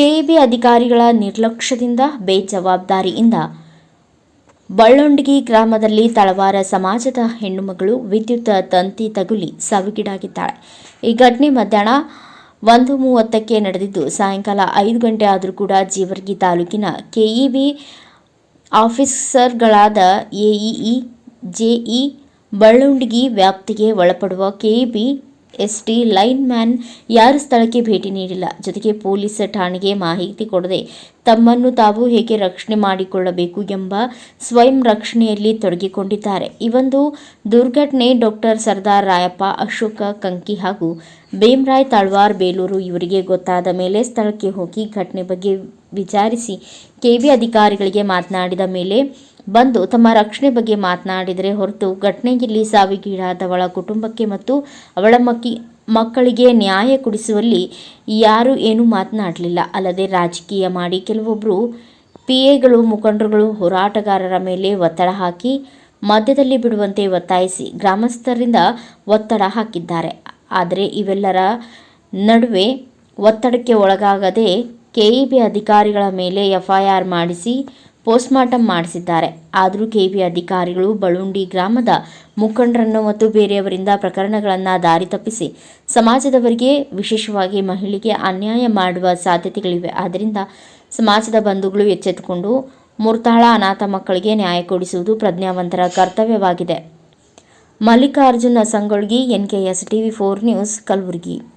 KEB ಅಧಿಕಾರಿಗಳ ನಿರ್ಲಕ್ಷ್ಯದಿಂದ ಬೇಜವಾಬ್ದಾರಿಯಿಂದ ಬಳ್ಳೊಂಡಗಿ ಗ್ರಾಮದಲ್ಲಿ ತಳವಾರ ಸಮಾಜದ ಹೆಣ್ಣುಮಗಳು ವಿದ್ಯುತ್ ತಂತಿ ತಗುಲಿ ಸಾವಿಗೀಡಾಗಿದ್ದಾಳೆ. ಈ ಘಟನೆ ಮಧ್ಯಾಹ್ನ ಒಂದು ಮೂವತ್ತಕ್ಕೆ ನಡೆದಿದ್ದು, ಸಾಯಂಕಾಲ ಐದು ಗಂಟೆ ಆದರೂ ಕೂಡ ಜೀವರ್ಗಿ ತಾಲೂಕಿನ ಕೆಇಬಿ ಆಫೀಸರ್ಗಳಾದ ಎಇಇ, ಜೆಇ ಬಳ್ಳೊಂಡಗಿ ವ್ಯಾಪ್ತಿಗೆ ಒಳಪಡುವ ಕೆಇಬಿ ಎಸ್ಟಿ ಲೈನ್ ಮ್ಯಾನ್ ಯಾರು ಸ್ಥಳಕ್ಕೆ ಭೇಟಿ ನೀಡಿಲ್ಲ. ಜೊತೆಗೆ ಪೊಲೀಸ್ ಠಾಣೆಗೆ ಮಾಹಿತಿ ಕೊಡದೆ ತಮ್ಮನ್ನು ತಾವು ಹೇಗೆ ರಕ್ಷಣೆ ಮಾಡಿಕೊಳ್ಳಬೇಕು ಎಂಬ ಸ್ವಯಂ ರಕ್ಷಣೆಯಲ್ಲಿ ತೊಡಗಿಕೊಂಡಿದ್ದಾರೆ. ಈ ದುರ್ಘಟನೆ ಡಾಕ್ಟರ್ ಸರ್ದಾರ್ ರಾಯಪ್ಪ, ಅಶೋಕ ಕಂಕಿ ಹಾಗೂ ಭೀಮರಾಯ್ ತಳ್ವಾರ್ ಬೇಲೂರು ಇವರಿಗೆ ಗೊತ್ತಾದ ಮೇಲೆ ಸ್ಥಳಕ್ಕೆ ಹೋಗಿ ಘಟನೆ ಬಗ್ಗೆ ವಿಚಾರಿಸಿ ಕೆವಿ ಅಧಿಕಾರಿಗಳಿಗೆ ಮಾತನಾಡಿದ ಮೇಲೆ ಬಂದು ತಮ್ಮ ರಕ್ಷಣೆ ಬಗ್ಗೆ ಮಾತನಾಡಿದರೆ ಹೊರತು ಘಟನೆಯಲ್ಲಿ ಸಾವಿಗೀಡಾದವಳ ಕುಟುಂಬಕ್ಕೆ ಮತ್ತು ಅವಳ ಮಕ್ಕಿ ಮಕ್ಕಳಿಗೆ ನ್ಯಾಯ ಕೊಡಿಸುವಲ್ಲಿ ಯಾರೂ ಏನೂ ಮಾತನಾಡಲಿಲ್ಲ. ಅಲ್ಲದೆ ರಾಜಕೀಯ ಮಾಡಿ ಕೆಲವೊಬ್ಬರು ಪಿ ಎಗಳು ಮುಖಂಡರುಗಳು ಹೋರಾಟಗಾರರ ಮೇಲೆ ಒತ್ತಡ ಹಾಕಿ ಮಧ್ಯದಲ್ಲಿ ಬಿಡುವಂತೆ ಒತ್ತಾಯಿಸಿ ಗ್ರಾಮಸ್ಥರಿಂದ ಒತ್ತಡ ಹಾಕಿದ್ದಾರೆ. ಆದರೆ ಇವೆಲ್ಲರ ನಡುವೆ ಒತ್ತಡಕ್ಕೆ ಒಳಗಾಗದೆ ಕೆಇಬಿ ಅಧಿಕಾರಿಗಳ ಮೇಲೆ ಎಫ್ಐಆರ್ ಮಾಡಿಸಿ ಪೋಸ್ಟ್ಮಾರ್ಟಂ ಮಾಡಿಸಿದ್ದಾರೆ. ಆದರೂ ಕೆಬಿ ಅಧಿಕಾರಿಗಳು ಬಳುಂಡಿ ಗ್ರಾಮದ ಮುಖಂಡರನ್ನು ಮತ್ತು ಬೇರೆಯವರಿಂದ ಪ್ರಕರಣಗಳನ್ನು ದಾರಿ ತಪ್ಪಿಸಿ ಸಮಾಜದವರಿಗೆ ವಿಶೇಷವಾಗಿ ಮಹಿಳೆಗೆ ಅನ್ಯಾಯ ಮಾಡುವ ಸಾಧ್ಯತೆಗಳಿವೆ. ಆದ್ದರಿಂದ ಸಮಾಜದ ಬಂಧುಗಳು ಎಚ್ಚೆತ್ತುಕೊಂಡು ಮುರ್ತಾಳ ಅನಾಥ ಮಕ್ಕಳಿಗೆ ನ್ಯಾಯ ಕೊಡಿಸುವುದು ಪ್ರಜ್ಞಾವಂತರ ಕರ್ತವ್ಯವಾಗಿದೆ. Mallikarjuna Sangolgi NKS TV four news, Kalaburagi.